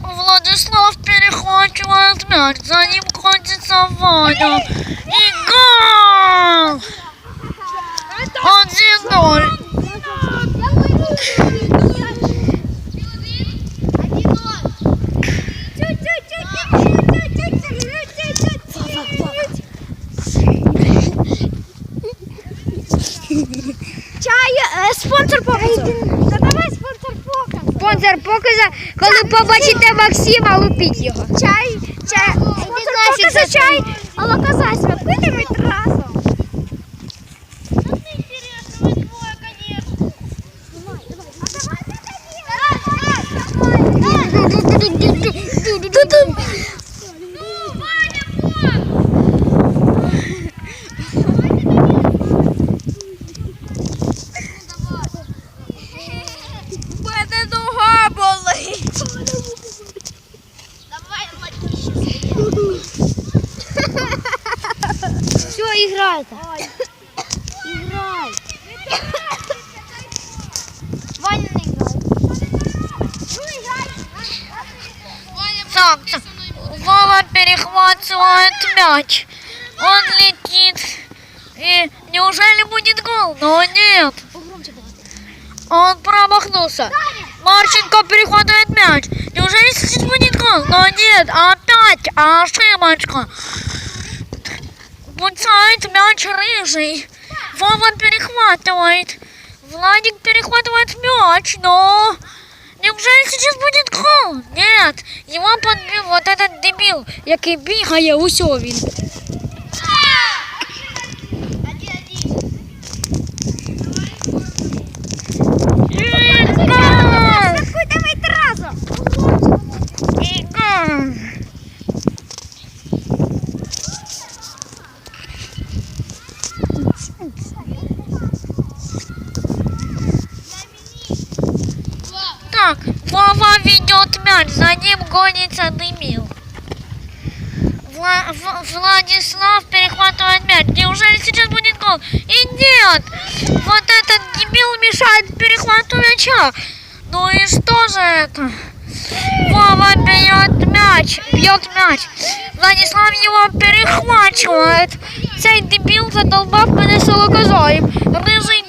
Владислав перехватывает мяч, за ним гонится Ваня. Чай, е, спонсор показу. Давай спонсор показу. Спонсор показу, коли побачите Максима, лупіть його. Чай, чай, спонсор показу, чай, алаказась, пити разом. мене Все, играйте. Играй. Ваня играет. Так. Вова перехватывает мяч. Он летит. И неужели будет гол? Но нет. Он промахнулся. Марченко перехватывает мяч. Неужели сейчас будет гол? Но нет. Опять ошибочка. Пуцает мяч рыжий. Вова перехватывает. Владик перехватывает мяч, но... Неужели сейчас будет гол? Нет. Его подбил вот этот дебил, який бігає усьо він. Так, Вова ведет мяч, за ним гонится Дымил. Вла- В- Владислав перехватывает мяч. Неужели сейчас будет гол? И нет! Вот этот дебил мешает перехвату мяча. Ну и что же это? Вова бьет мяч, бьет мяч. Владислав его перехвачивает. Цей дебил задолбав мене солокозоєм. Рижий.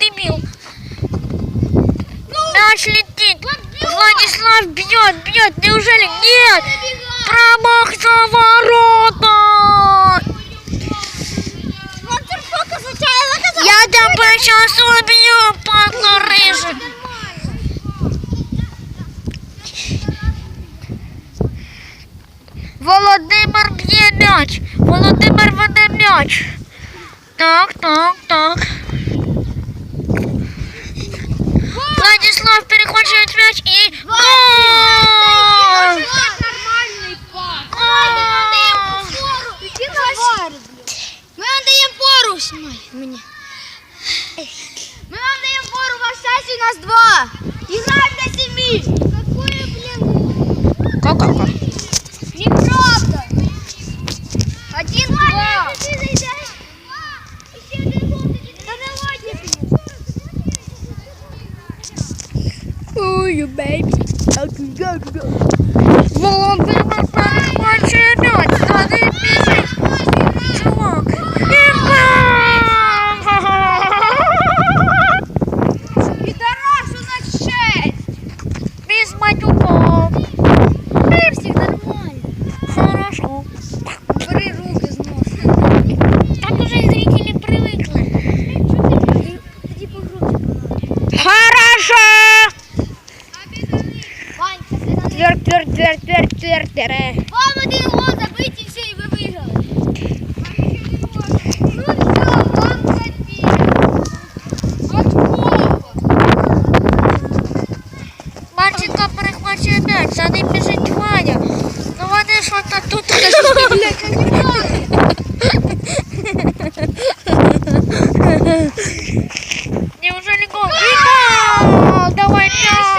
Мяч летит. Владислав бьет, бьет. Неужели? Нет! Промах за ворота! Я тебя сейчас убью, падла рыжий. Володимир б'є м'яч. Володимир веде м'яч. Так, так, так. Владислав перехвачує м'яч і гол! Нормальний пас. Гол! Ми вам даємо пору. Знімай мені. Ми вам даємо пору, ваш сесій у нас два. Іграємо на сімі. Какое, блін? Ка-ка-ка. Oh, you baby. Володимир перехвачує Твер, твер, твер, твер, твер, твер. Вам один гол забить і все, і ви виграли. Ну все, вам капець. От кого? Марченко перехвачує м'яч. За ним біжить Ваня. Ну вони що то тут. Неужели гол? И гол! Давай мяч!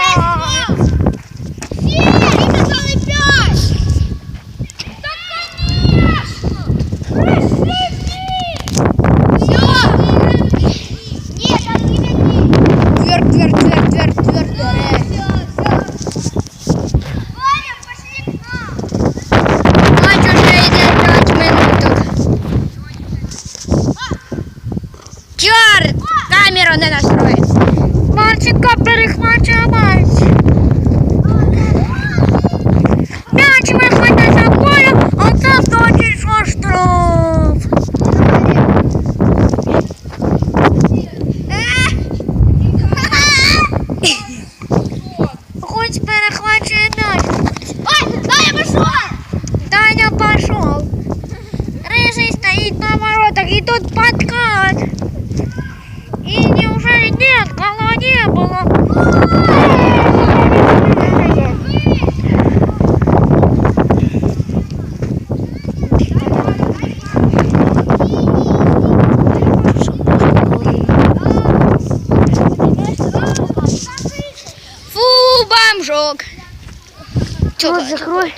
Чорт! Камеру не настроїть! Мальчика перехвачує мальчик. И тут подкат. И неужели нет, гола не было? Фу, бомжок. Чё, закрой.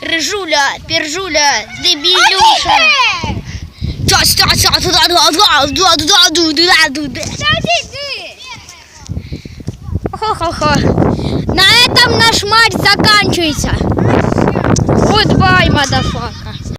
Рыжуля, пержуля, дебилюша. Хо-хо-хо. На этом наш матч заканчивается. Goodbye, мадафак.